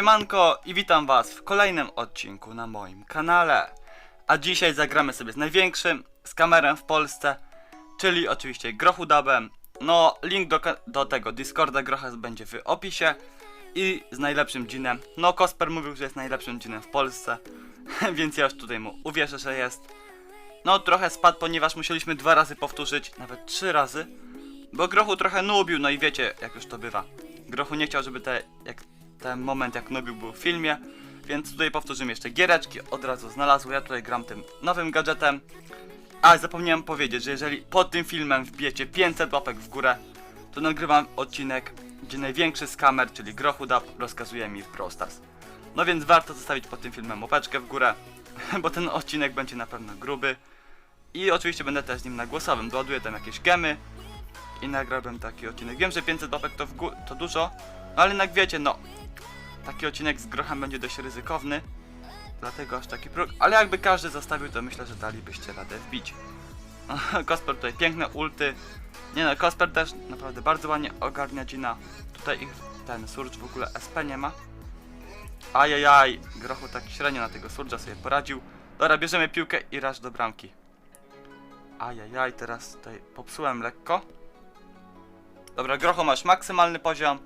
Siemanko i witam was w kolejnym odcinku na moim kanale. A dzisiaj zagramy sobie z największym skamerem w Polsce, czyli oczywiście Grochudabem. No, link do, do tego Discorda Grocha będzie w opisie. I z najlepszym dżinem. No, Kosper mówił, że jest najlepszym dżinem w Polsce, więc ja już tutaj mu uwierzę, że jest. No, trochę spadł, ponieważ musieliśmy dwa razy powtórzyć, nawet trzy razy. Bo Grochu trochę nubił, no i wiecie, jak już to bywa. Grochu nie chciał, żeby te, jak, ten moment, jak nubił, był w filmie. Więc tutaj powtórzymy jeszcze giereczki, od razu znalazł. Ja tutaj gram tym nowym gadżetem. A zapomniałem powiedzieć, że jeżeli pod tym filmem wbijecie 500 łapek w górę, to nagrywam odcinek, gdzie największy skamer, czyli Grochudab, rozkazuje mi w. No więc warto zostawić pod tym filmem łapeczkę w górę, bo ten odcinek będzie na pewno gruby. I oczywiście będę też z nim na głosowym. Doładuję tam jakieś gemy i nagrałbym taki odcinek. Wiem, że 500 łapek to, to dużo, no ale jak wiecie, no taki odcinek z grochem będzie dość ryzykowny. Dlatego aż taki próg. Ale jakby każdy zostawił, to myślę, że dalibyście radę wbić. Kosper tutaj piękne ulty. Nie no, Kosper też naprawdę bardzo ładnie ogarnia Gina. Tutaj ich ten Surge w ogóle SP nie ma. Ajajaj, Grochu tak średnio na tego Surge'a sobie poradził. Dobra, bierzemy piłkę i raż do bramki. Ajajaj, teraz tutaj popsułem lekko. Dobra, Grochu masz maksymalny poziom.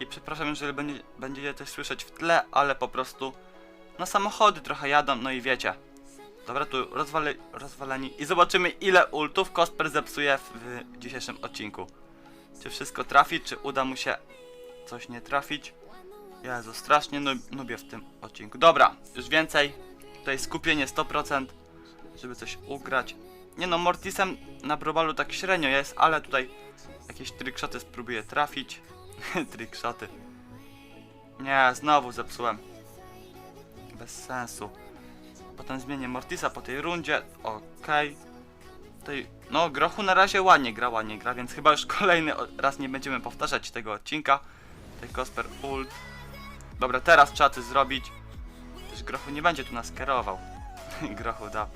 I przepraszam, jeżeli będzie, będziecie coś słyszeć w tle, ale po prostu no samochody trochę jadą, no i wiecie. Dobra, tu rozwale, rozwaleni i zobaczymy ile ultów Kosper zepsuje w, w dzisiejszym odcinku. Czy wszystko trafi, czy uda mu się coś nie trafić. Jezu, strasznie nub, nubię w tym odcinku. Dobra, już więcej. Tutaj skupienie 100%, żeby coś ugrać. Nie no, Mortisem na Brobalu tak średnio jest, ale tutaj jakieś trickshoty spróbuję trafić. trickshoty. Nie, znowu zepsułem. Bez sensu. Potem zmienię Mortisa po tej rundzie. Okej. Tutaj, no, Grochu na razie ładnie gra, ładnie gra, więc chyba już kolejny raz nie będziemy powtarzać tego odcinka. Tutaj Kosper ult. Dobra, teraz trzeba coś zrobić. Też Grochu nie będzie tu nas kierował. Grochu da.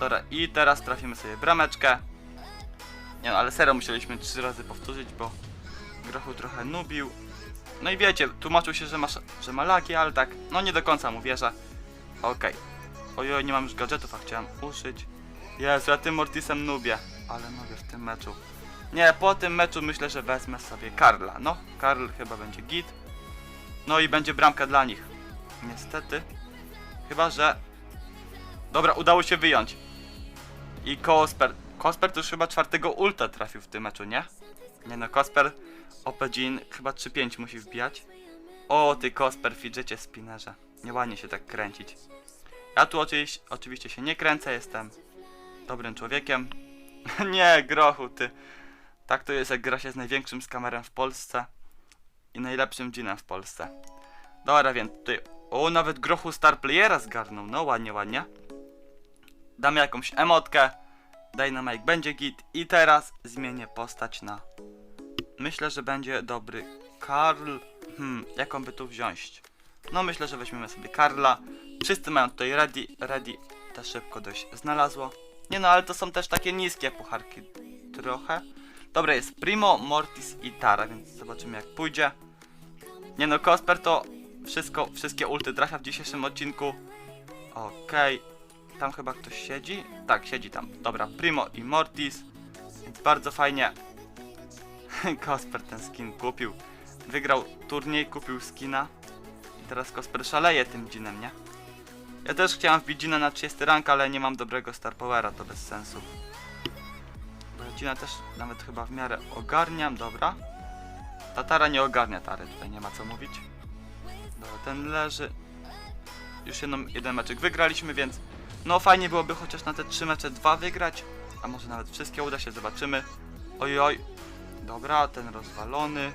Dobra, i teraz trafimy sobie brameczkę. Nie no, ale serio musieliśmy trzy razy powtórzyć, bo Grochu trochę nubił. No i wiecie, tłumaczył się, że ma, że ma lagi, ale tak, no nie do końca mu wierzę. Okej. Ojoj, nie mam już gadżetów, a chciałem użyć. Jezu, ja tym Mortisem nubię. Ale nubię w tym meczu. Nie, po tym meczu myślę, że wezmę sobie Karla. No, Karl chyba będzie git. No i będzie bramka dla nich. Niestety. Chyba, że... Dobra, udało się wyjąć. I Kosper. Kosper to już chyba czwartego ulta trafił w tym meczu, nie? Nie no, Kosper OP Jean chyba 3-5 musi wbijać. O, ty Kosper, fidżecie spinnerze. Nieładnie się tak kręcić. Ja tu oczywiście, oczywiście się nie kręcę, jestem dobrym człowiekiem. nie, grochu, ty. Tak to jest, jak gra się z największym skamerem w Polsce i najlepszym dżinem w Polsce. Dobra, więc tutaj... O, nawet grochu star playera zgarnął. No, ładnie, ładnie. Damy jakąś emotkę. Dynamite będzie git. I teraz zmienię postać na... Myślę, że będzie dobry Karl. Hmm, jaką by tu wziąć? No myślę, że weźmiemy sobie Karla. Wszyscy mają tutaj ready, ready też szybko dość znalazło. Nie no, ale to są też takie niskie pucharki trochę. Dobra, jest Primo, Mortis i Tara, więc zobaczymy jak pójdzie. Nie no, Kosper to wszystko, wszystkie ulty trafia w dzisiejszym odcinku. Okej. Tam chyba ktoś siedzi? Tak, siedzi tam. Dobra, Primo i Mortis. Więc bardzo fajnie. Kosper ten skin kupił. Wygrał turniej, kupił skina. I teraz Kosper szaleje tym dzinem, nie? Ja też chciałem wbić Gina na 30 rank, ale nie mam dobrego Star Powera, to bez sensu. Gina też nawet chyba w miarę ogarniam, dobra. Tatara nie ogarnia Tary, tutaj nie ma co mówić. Dobra, ten leży. Już jedną, jeden meczek wygraliśmy, więc no fajnie byłoby chociaż na te trzy mecze dwa wygrać. A może nawet wszystkie uda się, zobaczymy. Oj, oj. Dobra, ten rozwalony.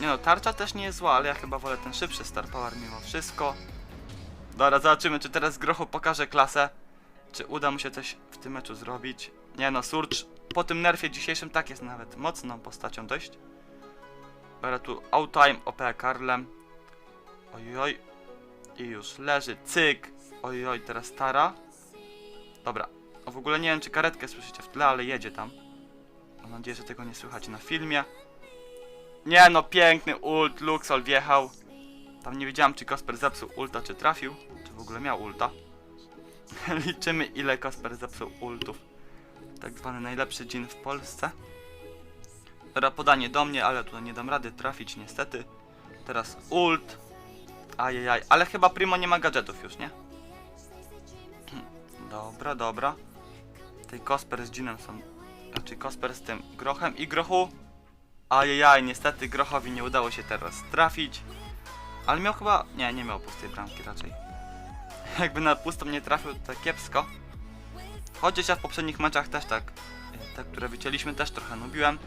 Nie no, tarcza też nie jest zła, ale ja chyba wolę ten szybszy Star Power mimo wszystko. Dobra, zobaczymy, czy teraz Grochu pokaże klasę. Czy uda mu się coś w tym meczu zrobić. Nie no, Surge po tym nerfie dzisiejszym tak jest nawet mocną postacią dość. Dobra, tu Outtime OP Karlem. Ojoj. I już leży, cyk. Ojoj, teraz Tara. Dobra. O, w ogóle nie wiem, czy karetkę słyszycie w tle, ale jedzie tam. Mam nadzieję, że tego nie słychać na filmie. Nie no, piękny ult, Luxol wjechał. Tam nie wiedziałem, czy Kosper zepsuł ulta, czy trafił, czy w ogóle miał ulta. Liczymy, ile Kosper zepsuł ultów. Tak zwany najlepszy dżin w Polsce. Teraz podanie do mnie, ale tutaj nie dam rady trafić niestety. Teraz ult. Ajajaj, ale chyba Primo nie ma gadżetów już, nie? Dobra, dobra. Tej Kosper z dżinem są... Znaczy Kosper z tym grochem i grochu. Ajajaj, niestety grochowi nie udało się teraz trafić. Ale miał chyba... Nie, nie miał pustej bramki raczej. Jakby na pustą nie trafił, to kiepsko. Chociaż ja w poprzednich meczach też tak... e, Te, które wycięliśmy, też trochę nubiłem.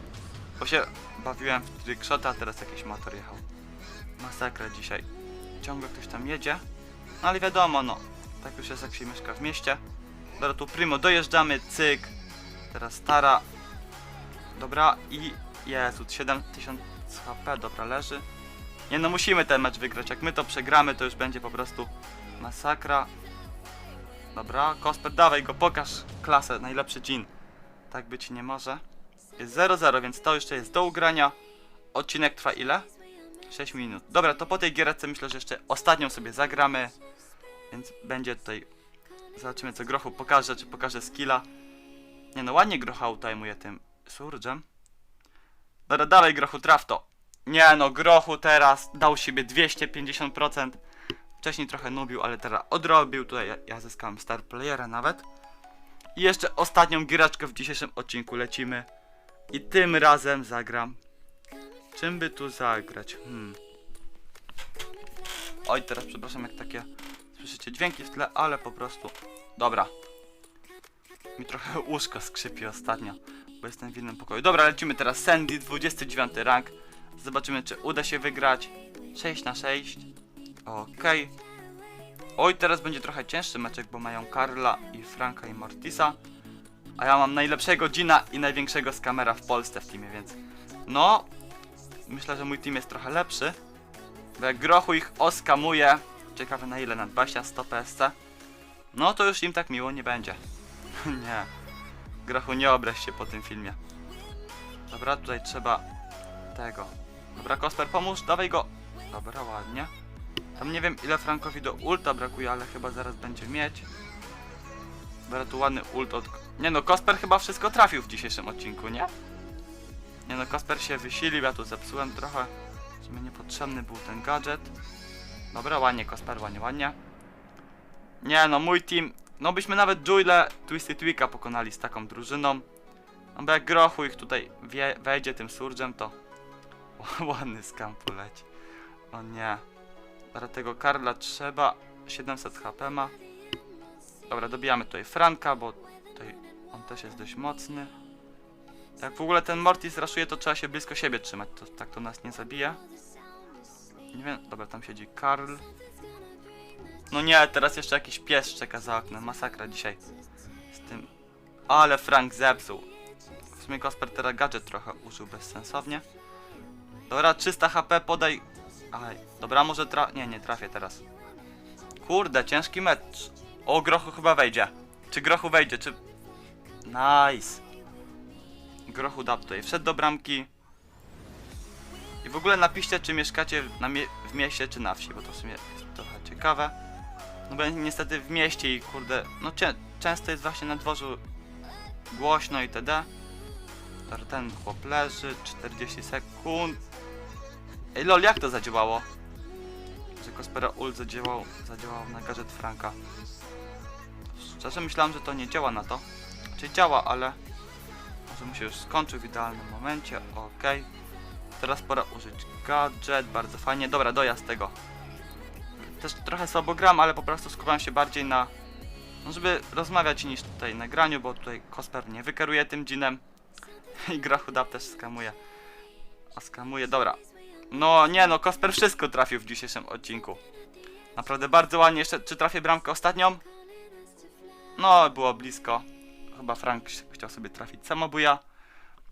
Bo się bawiłem w trickshota, a teraz jakiś motor jechał. Masakra dzisiaj. Ciągle ktoś tam jedzie. No ale wiadomo, no. Tak już jest jak się mieszka w mieście. Dobra, tu Primo, dojeżdżamy, cyk. Teraz Stara. Dobra, i... Jezu, 7000 HP, dobra, leży. Nie no, musimy ten mecz wygrać. Jak my to przegramy, to już będzie po prostu masakra. Dobra, Kosper, dawaj go, pokaż klasę, najlepszy dżin. Tak być nie może. Jest 0-0, więc to jeszcze jest do ugrania. Odcinek trwa ile? 6 minut. Dobra, to po tej gierce myślę, że jeszcze ostatnią sobie zagramy. Więc będzie tutaj... Zobaczymy co Grochu pokaże, czy pokaże skilla. Nie no, ładnie Grocha utajmuje tym surge'em. Dobra, dalej Grochu, traf to. Nie no, Grochu teraz dał siebie 250%. Wcześniej trochę nubił, ale teraz odrobił. Tutaj ja, ja zyskałem star playera nawet. I jeszcze ostatnią giereczkę w dzisiejszym odcinku lecimy. I tym razem zagram. Czym by tu zagrać? Hmm. Oj, teraz przepraszam, jak takie słyszycie dźwięki w tle, ale po prostu. Dobra. Mi trochę łóżko skrzypi ostatnio, bo jestem w innym pokoju. Dobra, lecimy teraz Sandy, 29 rank. Zobaczymy, czy uda się wygrać. 6 na 6. Okej. Oj, teraz będzie trochę cięższy meczek, bo mają Karla i Franka i Mortisa. A ja mam najlepszego Gina i największego skamera w Polsce w teamie, więc... No... Myślę, że mój team jest trochę lepszy. Bo jak Grochu ich oskamuje... Ciekawe na ile, na 20, 100 PSC. No to już im tak miło nie będzie. nie. Grochu, nie obraź się po tym filmie. Dobra, tutaj trzeba... Tego. Dobra, Kosper, pomóż, dawaj go. Dobra, ładnie. Tam nie wiem ile Frankowi do ulta brakuje, ale chyba zaraz będzie mieć. Dobra, tu ładny ult od... Nie no, Kosper chyba wszystko trafił w dzisiejszym odcinku, nie? Nie no, Kosper się wysilił, ja tu zepsułem trochę. W sumie niepotrzebny był ten gadżet. Dobra, ładnie Kosper, ładnie, ładnie. Nie no, mój team... No byśmy nawet Juile Twisted Twika pokonali z taką drużyną. No bo jak Grochu ich tutaj wie, wejdzie tym surge'em, to... Ładny skam poleci. O nie. Tego Karla trzeba 700 HP ma. Dobra, dobijamy tutaj Franka, bo tutaj on też jest dość mocny. Jak w ogóle ten Mortis raszuje, to trzeba się blisko siebie trzymać, to tak to nas nie zabije. Nie wiem, dobra, tam siedzi Karl. No nie, teraz jeszcze jakiś pies czeka za oknem, masakra dzisiaj. Z tym... Ale Frank zepsuł. W sumie Kosper teraz gadżet trochę użył bezsensownie. Dobra, 300 HP, podaj Aj, dobra, może tra... Nie, nie trafię teraz. Kurde, ciężki mecz. O, Grochu chyba wejdzie. Czy Grochu wejdzie, czy... Nice. Grochu da tutaj. Wszedł do bramki. I w ogóle napiszcie, czy mieszkacie na mie w mieście, czy na wsi, bo to w sumie jest trochę ciekawe. No bo niestety w mieście i kurde, no często jest właśnie na dworzu głośno itd. Dobra, Ten chłop leży, 40 sekund. Ej lol, jak to zadziałało? Że Kospera ult zadziałał, zadziałał na gadżet Franka. Szczerze myślałem, że to nie działa na to. Czyli działa, ale może mu się już skończył w idealnym momencie. Okej. Teraz pora użyć gadżet, bardzo fajnie. Dobra, dojazd tego. Też trochę słabo gram, ale po prostu skupiam się bardziej na... No żeby rozmawiać niż tutaj na graniu, bo tutaj Kosper nie wykeruje tym dżinem. I Grachudab też skamuje. A skamuje, dobra. No nie no, Kosper wszystko trafił w dzisiejszym odcinku. Naprawdę bardzo ładnie. Jeszcze, czy trafię bramkę ostatnią? No, było blisko. Chyba Frank chciał sobie trafić samobuja.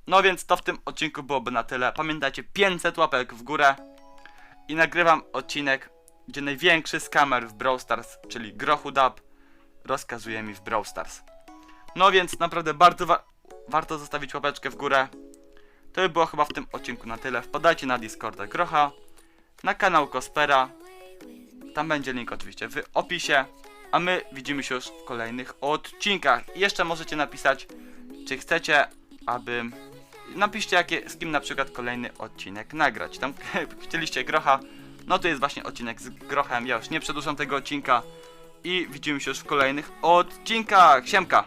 No więc to w tym odcinku byłoby na tyle. Pamiętajcie, 500 łapek w górę. I nagrywam odcinek, gdzie największy skamer w Brawl Stars, czyli Grochudab, rozkazuje mi w Brawl Stars. No więc naprawdę bardzo wa warto zostawić łapeczkę w górę. To by było chyba w tym odcinku na tyle. Wpadajcie na Discorda Grocha, na kanał Kospera Tam będzie link oczywiście w opisie. A my widzimy się już w kolejnych odcinkach. I jeszcze możecie napisać, czy chcecie, abym. Napiszcie, jakie, z kim na przykład kolejny odcinek nagrać. Tam chcieliście grocha. No to jest właśnie odcinek z grochem. Ja już nie przedłużam tego odcinka. I widzimy się już w kolejnych odcinkach. Siemka!